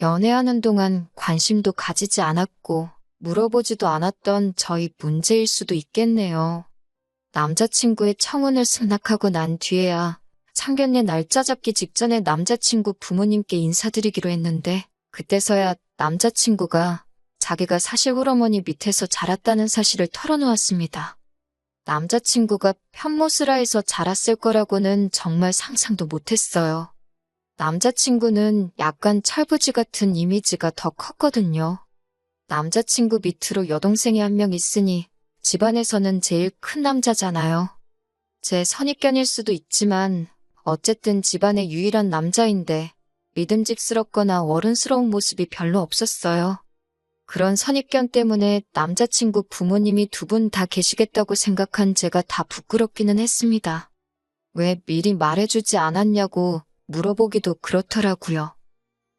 연애하는 동안 관심도 가지지 않았고 물어보지도 않았던 저희 문제일 수도 있겠네요. 남자친구의 청혼을 승낙하고 난 뒤에야 상견례 날짜 잡기 직전에 남자친구 부모님께 인사드리기로 했는데 그때서야 남자친구가 자기가 사실 홀어머니 밑에서 자랐다는 사실을 털어놓았습니다. 남자친구가 편모스라에서 자랐을 거라고는 정말 상상도 못했어요. 남자친구는 약간 철부지 같은 이미지가 더 컸거든요. 남자친구 밑으로 여동생이 한 명 있으니 집안에서는 제일 큰 남자잖아요. 제 선입견일 수도 있지만 어쨌든 집안의 유일한 남자인데 믿음직스럽거나 어른스러운 모습이 별로 없었어요. 그런 선입견 때문에 남자친구 부모님이 두 분 다 계시겠다고 생각한 제가 다 부끄럽기는 했습니다. 왜 미리 말해주지 않았냐고 물어보기도 그렇더라고요.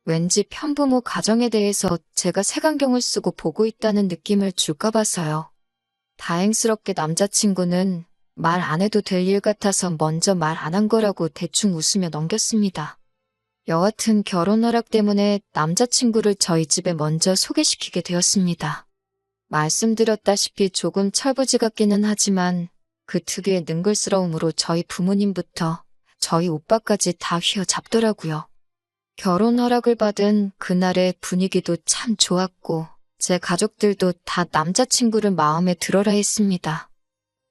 왠지 편부모 가정에 대해서 제가 색안경을 쓰고 보고 있다는 느낌을 줄까 봐서요. 다행스럽게 남자친구는 말 안 해도 될 일 같아서 먼저 말 안 한 거라고 대충 웃으며 넘겼습니다. 여하튼 결혼 허락 때문에 남자친구를 저희 집에 먼저 소개시키게 되었습니다. 말씀드렸다시피 조금 철부지 같기는 하지만 그 특유의 능글스러움으로 저희 부모님부터 저희 오빠까지 다 휘어잡더라고요. 결혼 허락을 받은 그날의 분위기도 참 좋았고 제 가족들도 다 남자친구를 마음에 들어라 했습니다.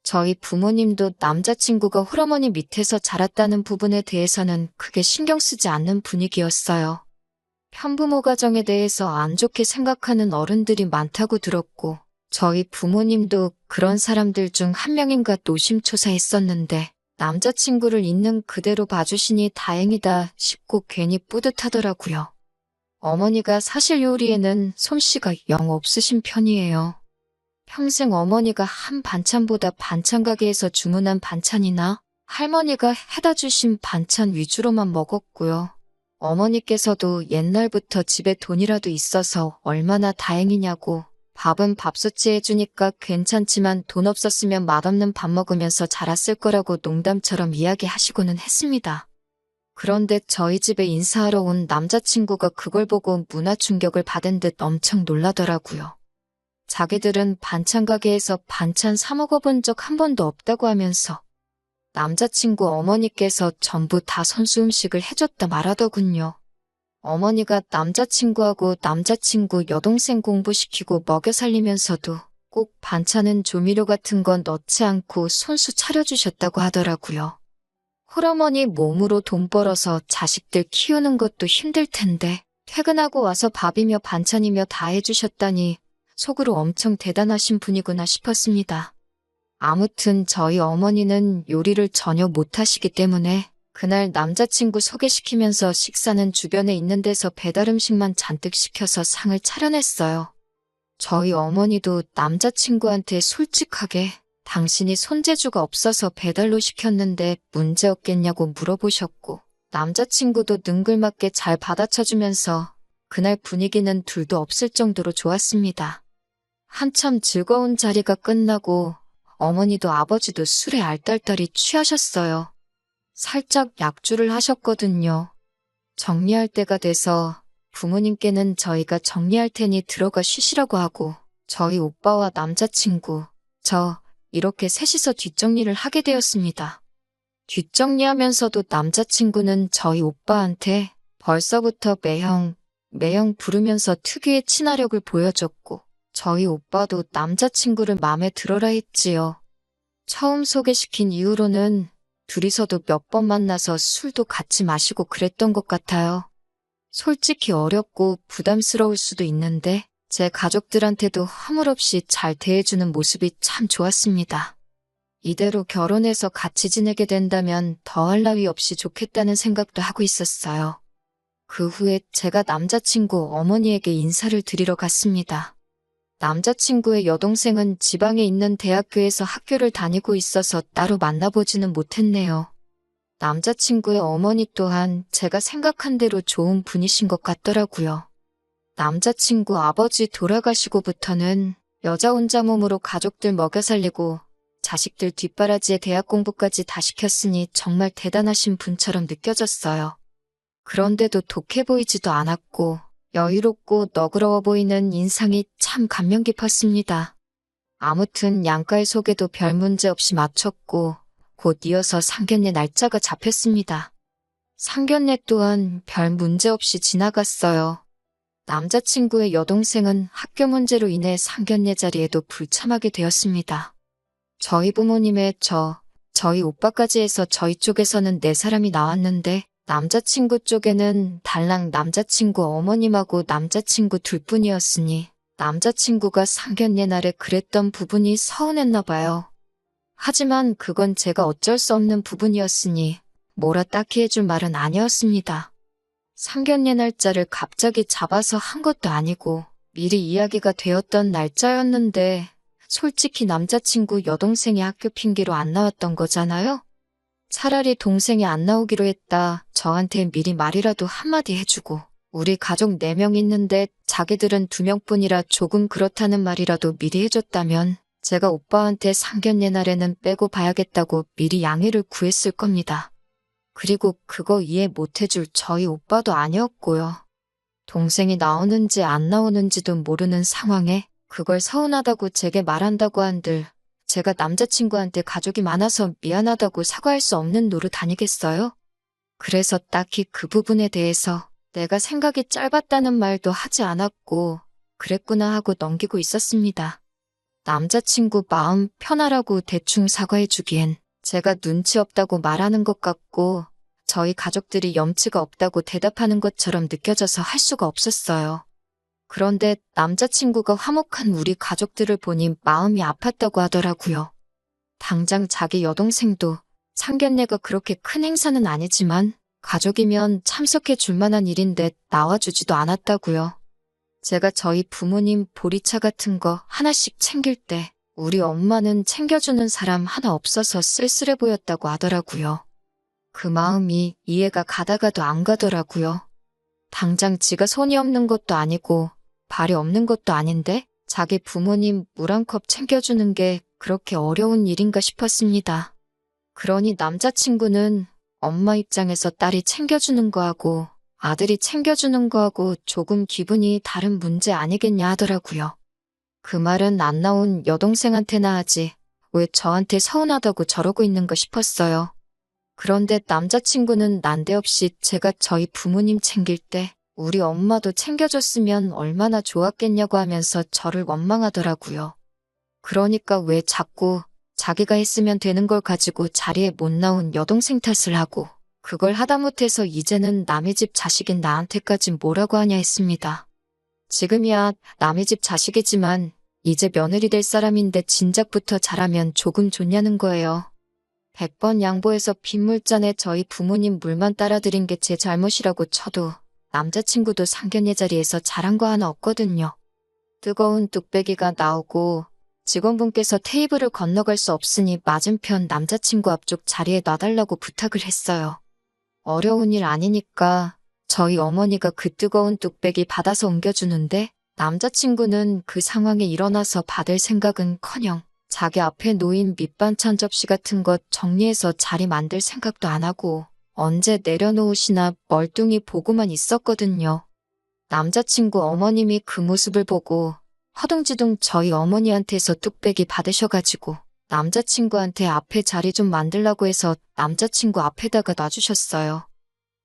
저희 부모님도 남자친구가 홀어머니 밑에서 자랐다는 부분에 대해서는 크게 신경 쓰지 않는 분위기였어요. 편부모 가정에 대해서 안 좋게 생각하는 어른들이 많다고 들었고, 저희 부모님도 그런 사람들 중 한 명인가 노심초사했었는데, 남자친구를 있는 그대로 봐주시니 다행이다 싶고 괜히 뿌듯하더라고요. 어머니가 사실 요리에는 솜씨가 영 없으신 편이에요. 평생 어머니가 한 반찬보다 반찬 가게에서 주문한 반찬이나 할머니가 해다 주신 반찬 위주로만 먹었고요. 어머니께서도 옛날부터 집에 돈이라도 있어서 얼마나 다행이냐고 밥은 밥솥이 해주니까 괜찮지만 돈 없었으면 맛없는 밥 먹으면서 자랐을 거라고 농담처럼 이야기하시고는 했습니다. 그런데 저희 집에 인사하러 온 남자친구가 그걸 보고 문화 충격을 받은 듯 엄청 놀라더라고요. 자기들은 반찬 가게에서 반찬 사 먹어본 적 한 번도 없다고 하면서 남자친구 어머니께서 전부 다 선수 음식을 해줬다 말하더군요. 어머니가 남자친구하고 남자친구 여동생 공부시키고 먹여 살리면서도 꼭 반찬은 조미료 같은 건 넣지 않고 손수 차려주셨다고 하더라고요. 홀어머니 몸으로 돈 벌어서 자식들 키우는 것도 힘들 텐데 퇴근하고 와서 밥이며 반찬이며 다 해주셨다니 속으로 엄청 대단하신 분이구나 싶었습니다. 아무튼 저희 어머니는 요리를 전혀 못하시기 때문에 그날 남자친구 소개시키면서 식사는 주변에 있는 데서 배달 음식만 잔뜩 시켜서 상을 차려냈어요. 저희 어머니도 남자친구한테 솔직하게 당신이 손재주가 없어서 배달로 시켰는데 문제 없겠냐고 물어보셨고 남자친구도 능글맞게 잘 받아쳐주면서 그날 분위기는 둘도 없을 정도로 좋았습니다. 한참 즐거운 자리가 끝나고 어머니도 아버지도 술에 알딸딸이 취하셨어요. 살짝 약주를 하셨거든요. 정리할 때가 돼서 부모님께는 저희가 정리할 테니 들어가 쉬시라고 하고 저희 오빠와 남자친구, 저 이렇게 셋이서 뒷정리를 하게 되었습니다. 뒷정리하면서도 남자친구는 저희 오빠한테 벌써부터 매형, 매형 부르면서 특유의 친화력을 보여줬고 저희 오빠도 남자친구를 마음에 들어라 했지요. 처음 소개시킨 이후로는 둘이서도 몇 번 만나서 술도 같이 마시고 그랬던 것 같아요. 솔직히 어렵고 부담스러울 수도 있는데 제 가족들한테도 허물없이 잘 대해주는 모습이 참 좋았습니다. 이대로 결혼해서 같이 지내게 된다면 더할 나위 없이 좋겠다는 생각도 하고 있었어요. 그 후에 제가 남자친구 어머니에게 인사를 드리러 갔습니다. 남자친구의 여동생은 지방에 있는 대학교에서 학교를 다니고 있어서 따로 만나보지는 못했네요. 남자친구의 어머니 또한 제가 생각한 대로 좋은 분이신 것 같더라고요. 남자친구 아버지 돌아가시고부터는 여자 혼자 몸으로 가족들 먹여 살리고 자식들 뒷바라지에 대학 공부까지 다 시켰으니 정말 대단하신 분처럼 느껴졌어요. 그런데도 독해 보이지도 않았고 여유롭고 너그러워 보이는 인상이 참 감명 깊었습니다. 아무튼 양가의 소개도 별 문제 없이 마쳤고 곧 이어서 상견례 날짜가 잡혔습니다. 상견례 또한 별 문제 없이 지나갔어요. 남자친구의 여동생은 학교 문제로 인해 상견례 자리에도 불참하게 되었습니다. 저희 부모님의 저, 저희 오빠까지 해서 저희 쪽에서는 네 사람이 나왔는데 남자친구 쪽에는 달랑 남자친구 어머님하고 남자친구 둘뿐이었으니 남자친구가 상견례 날에 그랬던 부분이 서운했나 봐요. 하지만 그건 제가 어쩔 수 없는 부분이었으니 뭐라 딱히 해줄 말은 아니었습니다. 상견례 날짜를 갑자기 잡아서 한 것도 아니고 미리 이야기가 되었던 날짜였는데 솔직히 남자친구 여동생이 학교 핑계로 안 나왔던 거잖아요? 차라리 동생이 안 나오기로 했다. 저한테 미리 말이라도 한마디 해주고 우리 가족 4명 있는데 자기들은 2명뿐이라 조금 그렇다는 말이라도 미리 해줬다면 제가 오빠한테 상견례 날에는 빼고 봐야겠다고 미리 양해를 구했을 겁니다. 그리고 그거 이해 못해줄 저희 오빠도 아니었고요. 동생이 나오는지 안 나오는지도 모르는 상황에 그걸 서운하다고 제게 말한다고 한들 제가 남자친구한테 가족이 많아서 미안하다고 사과할 수 없는 노릇 아니겠어요? 그래서 딱히 그 부분에 대해서 내가 생각이 짧았다는 말도 하지 않았고 그랬구나 하고 넘기고 있었습니다. 남자친구 마음 편하라고 대충 사과해 주기엔 제가 눈치 없다고 말하는 것 같고 저희 가족들이 염치가 없다고 대답하는 것처럼 느껴져서 할 수가 없었어요. 그런데 남자친구가 화목한 우리 가족들을 보니 마음이 아팠다고 하더라고요. 당장 자기 여동생도 상견례가 그렇게 큰 행사는 아니지만 가족이면 참석해 줄 만한 일인데 나와주지도 않았다고요. 제가 저희 부모님 보리차 같은 거 하나씩 챙길 때 우리 엄마는 챙겨주는 사람 하나 없어서 쓸쓸해 보였다고 하더라고요. 그 마음이 이해가 가다가도 안 가더라고요. 당장 지가 손이 없는 것도 아니고 발이 없는 것도 아닌데 자기 부모님 물 한 컵 챙겨주는 게 그렇게 어려운 일인가 싶었습니다. 그러니 남자친구는 엄마 입장에서 딸이 챙겨주는 거하고 아들이 챙겨주는 거하고 조금 기분이 다른 문제 아니겠냐 하더라고요. 그 말은 안 나온 여동생한테나 하지 왜 저한테 서운하다고 저러고 있는가 싶었어요. 그런데 남자친구는 난데없이 제가 저희 부모님 챙길 때 우리 엄마도 챙겨줬으면 얼마나 좋았겠냐고 하면서 저를 원망하더라고요. 그러니까 왜 자꾸 자기가 했으면 되는 걸 가지고 자리에 못 나온 여동생 탓을 하고 그걸 하다못해서 이제는 남의 집 자식인 나한테까지 뭐라고 하냐 했습니다. 지금이야 남의 집 자식이지만 이제 며느리 될 사람인데 진작부터 잘하면 조금 좋냐는 거예요. 100번 양보해서 빗물잔에 저희 부모님 물만 따라드린 게 제 잘못이라고 쳐도 남자친구도 상견례 자리에서 잘한 거 하나 없거든요. 뜨거운 뚝배기가 나오고 직원분께서 테이블을 건너갈 수 없으니 맞은편 남자친구 앞쪽 자리에 놔달라고 부탁을 했어요. 어려운 일 아니니까 저희 어머니가 그 뜨거운 뚝배기 받아서 옮겨주는데 남자친구는 그 상황에 일어나서 받을 생각은 커녕 자기 앞에 놓인 밑반찬 접시 같은 것 정리해서 자리 만들 생각도 안 하고 언제 내려놓으시나 멀뚱히 보고만 있었거든요. 남자친구 어머님이 그 모습을 보고 허둥지둥 저희 어머니한테서 뚝배기 받으셔가지고 남자친구한테 앞에 자리 좀 만들라고 해서 남자친구 앞에다가 놔주셨어요.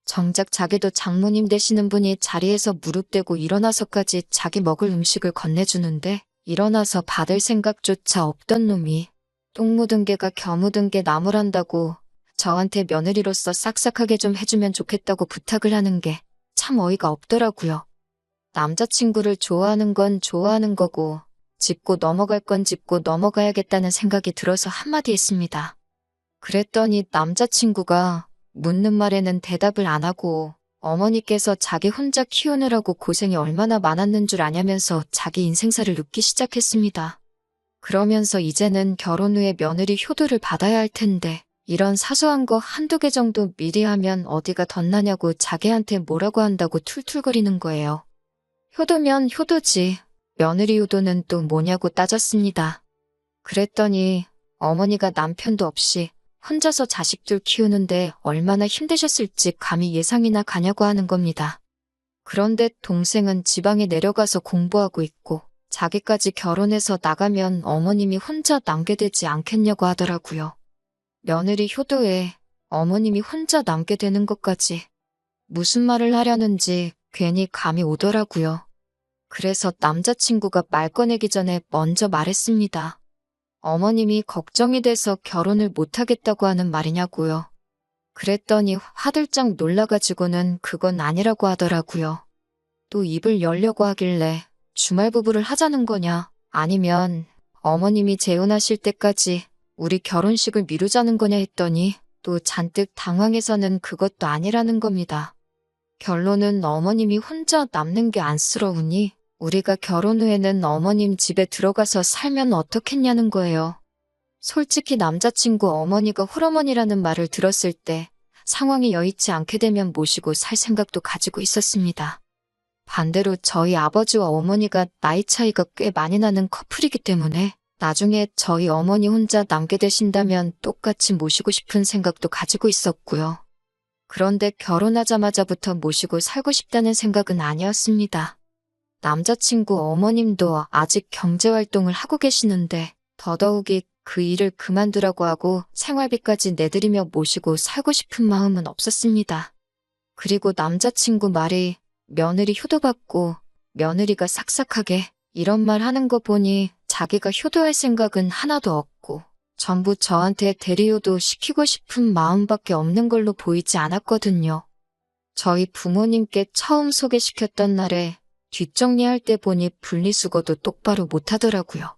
정작 자기도 장모님 되시는 분이 자리에서 무릎 대고 일어나서까지 자기 먹을 음식을 건네주는데 일어나서 받을 생각조차 없던 놈이 똥 묻은 개가 겨 묻은 개 나무란다고 저한테 며느리로서 싹싹하게 좀 해주면 좋겠다고 부탁을 하는 게 참 어이가 없더라고요. 남자친구를 좋아하는 건 좋아하는 거고 짚고 넘어갈 건 짚고 넘어가야겠다는 생각이 들어서 한마디 했습니다. 그랬더니 남자친구가 묻는 말에는 대답을 안 하고 어머니께서 자기 혼자 키우느라고 고생이 얼마나 많았는 줄 아냐면서 자기 인생사를 눕기 시작했습니다. 그러면서 이제는 결혼 후에 며느리 효도를 받아야 할 텐데 이런 사소한 거 한두 개 정도 미리 하면 어디가 덧나냐고 자기한테 뭐라고 한다고 툴툴거리는 거예요. 효도면 효도지. 며느리 효도는 또 뭐냐고 따졌습니다. 그랬더니 어머니가 남편도 없이 혼자서 자식들 키우는데 얼마나 힘드셨을지 감히 예상이나 가냐고 하는 겁니다. 그런데 동생은 지방에 내려가서 공부하고 있고 자기까지 결혼해서 나가면 어머님이 혼자 남게 되지 않겠냐고 하더라고요. 며느리 효도에 어머님이 혼자 남게 되는 것까지 무슨 말을 하려는지 괜히 감이 오더라고요. 그래서 남자친구가 말 꺼내기 전에 먼저 말했습니다. 어머님이 걱정이 돼서 결혼을 못하겠다고 하는 말이냐고요. 그랬더니 화들짝 놀라가지고는 그건 아니라고 하더라고요. 또 입을 열려고 하길래 주말 부부를 하자는 거냐 아니면 어머님이 재혼하실 때까지 우리 결혼식을 미루자는 거냐 했더니 또 잔뜩 당황해서는 그것도 아니라는 겁니다. 결론은 어머님이 혼자 남는 게 안쓰러우니 우리가 결혼 후에는 어머님 집에 들어가서 살면 어떻겠냐는 거예요. 솔직히 남자친구 어머니가 홀어머니라는 말을 들었을 때 상황이 여의치 않게 되면 모시고 살 생각도 가지고 있었습니다. 반대로 저희 아버지와 어머니가 나이 차이가 꽤 많이 나는 커플이기 때문에 나중에 저희 어머니 혼자 남게 되신다면 똑같이 모시고 싶은 생각도 가지고 있었고요. 그런데 결혼하자마자부터 모시고 살고 싶다는 생각은 아니었습니다. 남자친구 어머님도 아직 경제활동을 하고 계시는데 더더욱이 그 일을 그만두라고 하고 생활비까지 내드리며 모시고 살고 싶은 마음은 없었습니다. 그리고 남자친구 말이 며느리 효도받고 며느리가 싹싹하게 이런 말 하는 거 보니 자기가 효도할 생각은 하나도 없고 전부 저한테 대리효도 시키고 싶은 마음밖에 없는 걸로 보이지 않았거든요. 저희 부모님께 처음 소개시켰던 날에 뒷정리할 때 보니 분리수거도 똑바로 못하더라고요.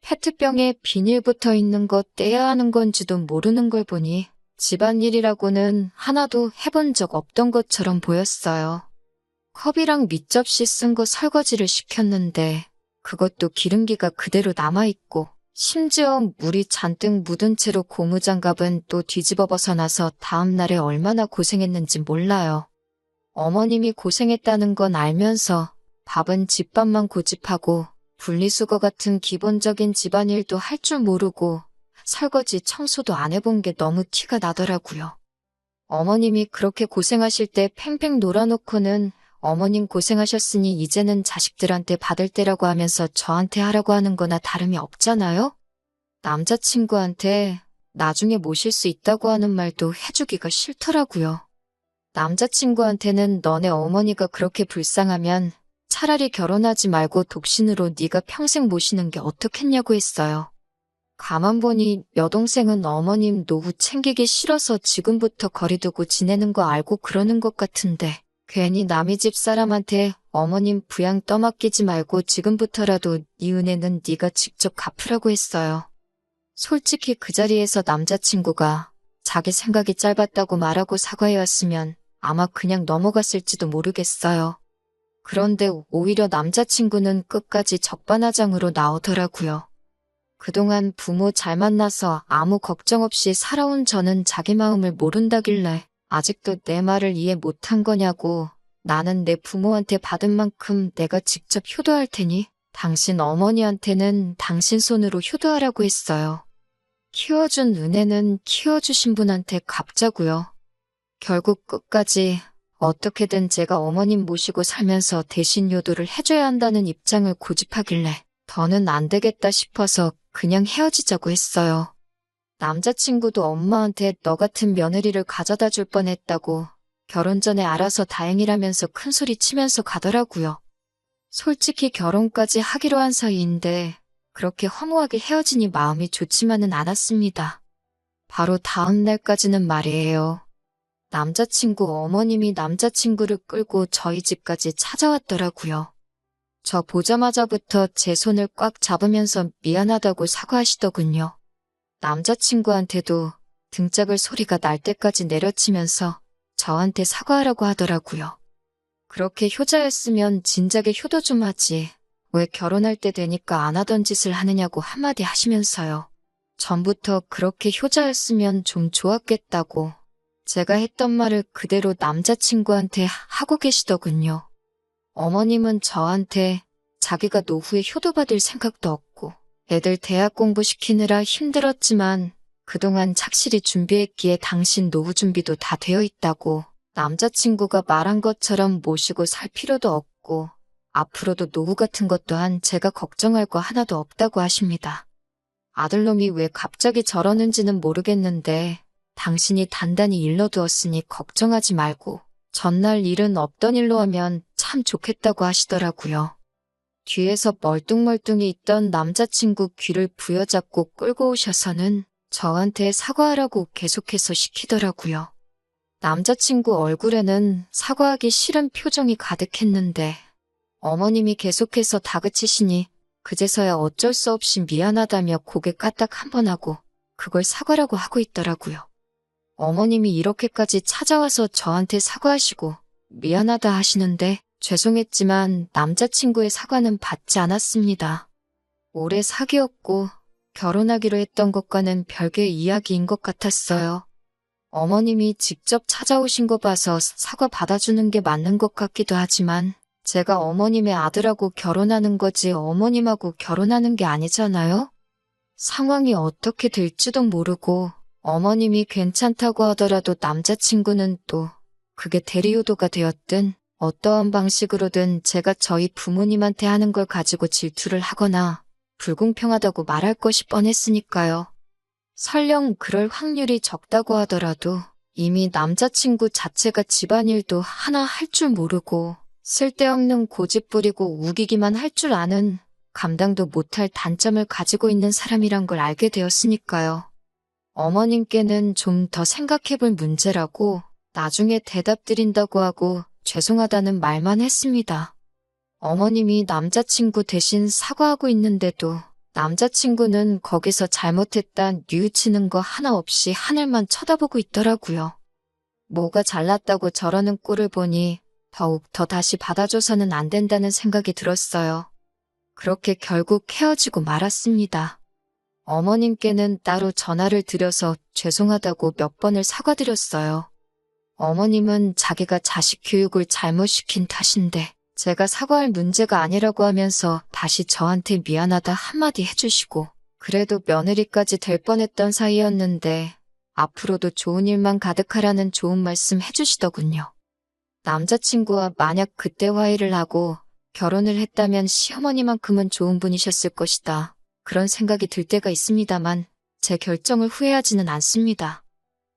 페트병에 비닐 붙어 있는 거 떼야 하는 건지도 모르는 걸 보니 집안일이라고는 하나도 해본 적 없던 것처럼 보였어요. 컵이랑 밑접시 쓴 거 설거지를 시켰는데 그것도 기름기가 그대로 남아있고 심지어 물이 잔뜩 묻은 채로 고무장갑은 또 뒤집어 벗어나서 다음날에 얼마나 고생했는지 몰라요. 어머님이 고생했다는 건 알면서 밥은 집밥만 고집하고 분리수거 같은 기본적인 집안일도 할 줄 모르고 설거지 청소도 안 해본 게 너무 티가 나더라고요. 어머님이 그렇게 고생하실 때 팽팽 놀아놓고는 어머님 고생하셨으니 이제는 자식들한테 받을 때라고 하면서 저한테 하라고 하는 거나 다름이 없잖아요? 남자친구한테 나중에 모실 수 있다고 하는 말도 해주기가 싫더라고요. 남자친구한테는 너네 어머니가 그렇게 불쌍하면 차라리 결혼하지 말고 독신으로 네가 평생 모시는 게 어떻겠냐고 했어요. 가만 보니 여동생은 어머님 노후 챙기기 싫어서 지금부터 거리두고 지내는 거 알고 그러는 것 같은데 괜히 남의 집 사람한테 어머님 부양 떠맡기지 말고 지금부터라도 네 은혜는 네가 직접 갚으라고 했어요. 솔직히 그 자리에서 남자친구가 자기 생각이 짧았다고 말하고 사과해왔으면 아마 그냥 넘어갔을지도 모르겠어요. 그런데 오히려 남자친구는 끝까지 적반하장으로 나오더라고요. 그동안 부모 잘 만나서 아무 걱정 없이 살아온 저는 자기 마음을 모른다길래 아직도 내 말을 이해 못한 거냐고 나는 내 부모한테 받은 만큼 내가 직접 효도할 테니 당신 어머니한테는 당신 손으로 효도하라고 했어요. 키워준 은혜는 키워주신 분한테 갚자고요. 결국 끝까지 어떻게든 제가 어머님 모시고 살면서 대신 효도를 해줘야 한다는 입장을 고집하길래 더는 안 되겠다 싶어서 그냥 헤어지자고 했어요. 남자친구도 엄마한테 너 같은 며느리를 가져다 줄 뻔했다고 결혼 전에 알아서 다행이라면서 큰 소리 치면서 가더라고요. 솔직히 결혼까지 하기로 한 사이인데 그렇게 허무하게 헤어지니 마음이 좋지만은 않았습니다. 바로 다음 날까지는 말이에요. 남자친구 어머님이 남자친구를 끌고 저희 집까지 찾아왔더라고요. 저 보자마자부터 제 손을 꽉 잡으면서 미안하다고 사과하시더군요. 남자친구한테도 등짝을 소리가 날 때까지 내려치면서 저한테 사과하라고 하더라고요. 그렇게 효자였으면 진작에 효도 좀 하지. 왜 결혼할 때 되니까 안 하던 짓을 하느냐고 한마디 하시면서요. 전부터 그렇게 효자였으면 좀 좋았겠다고 제가 했던 말을 그대로 남자친구한테 하고 계시더군요. 어머님은 저한테 자기가 노후에 효도받을 생각도 없고 애들 대학 공부시키느라 힘들었지만 그동안 착실히 준비했기에 당신 노후 준비도 다 되어 있다고 남자친구가 말한 것처럼 모시고 살 필요도 없고, 앞으로도 노후 같은 것 또한 제가 걱정할 거 하나도 없다고 하십니다. 아들놈이 왜 갑자기 저러는지는 모르겠는데, 당신이 단단히 일러두었으니 걱정하지 말고, 전날 일은 없던 일로 하면 참 좋겠다고 하시더라고요. 뒤에서 멀뚱멀뚱히 있던 남자친구 귀를 부여잡고 끌고 오셔서는 저한테 사과하라고 계속해서 시키더라고요. 남자친구 얼굴에는 사과하기 싫은 표정이 가득했는데 어머님이 계속해서 다그치시니 그제서야 어쩔 수 없이 미안하다며 고개 까딱 한 번 하고 그걸 사과라고 하고 있더라고요. 어머님이 이렇게까지 찾아와서 저한테 사과하시고 미안하다 하시는데 죄송했지만 남자친구의 사과는 받지 않았습니다. 오래 사귀었고 결혼하기로 했던 것과는 별개의 이야기인 것 같았어요. 어머님이 직접 찾아오신 거 봐서 사과 받아주는 게 맞는 것 같기도 하지만 제가 어머님의 아들하고 결혼하는 거지 어머님하고 결혼하는 게 아니잖아요? 상황이 어떻게 될지도 모르고 어머님이 괜찮다고 하더라도 남자친구는 또 그게 대리효도가 되었든 어떠한 방식으로든 제가 저희 부모님한테 하는 걸 가지고 질투를 하거나 불공평하다고 말할 것이 뻔했으니까요. 설령 그럴 확률이 적다고 하더라도 이미 남자친구 자체가 집안일도 하나 할 줄 모르고 쓸데없는 고집 부리고 우기기만 할 줄 아는 감당도 못할 단점을 가지고 있는 사람이란 걸 알게 되었으니까요. 어머님께는 좀 더 생각해 볼 문제라고 나중에 대답 드린다고 하고 죄송하다는 말만 했습니다. 어머님이 남자친구 대신 사과하고 있는데도 남자친구는 거기서 잘못했다 뉘우치는 거 하나 없이 하늘만 쳐다보고 있더라고요. 뭐가 잘났다고 저러는 꼴을 보니 더욱 더 다시 받아줘서는 안 된다는 생각이 들었어요. 그렇게 결국 헤어지고 말았습니다. 어머님께는 따로 전화를 드려서 죄송하다고 몇 번을 사과드렸어요. 어머님은 자기가 자식 교육을 잘못 시킨 탓인데 제가 사과할 문제가 아니라고 하면서 다시 저한테 미안하다 한마디 해주시고 그래도 며느리까지 될 뻔했던 사이였는데 앞으로도 좋은 일만 가득하라는 좋은 말씀 해주시더군요. 남자친구와 만약 그때 화해를 하고 결혼을 했다면 시어머니만큼은 좋은 분이셨을 것이다. 그런 생각이 들 때가 있습니다만 제 결정을 후회하지는 않습니다.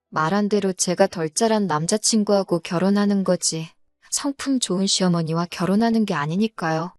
말한 대로 제가 덜 자란 남자친구하고 결혼하는 거지 성품 좋은 시어머니와 결혼하는 게 아니니까요.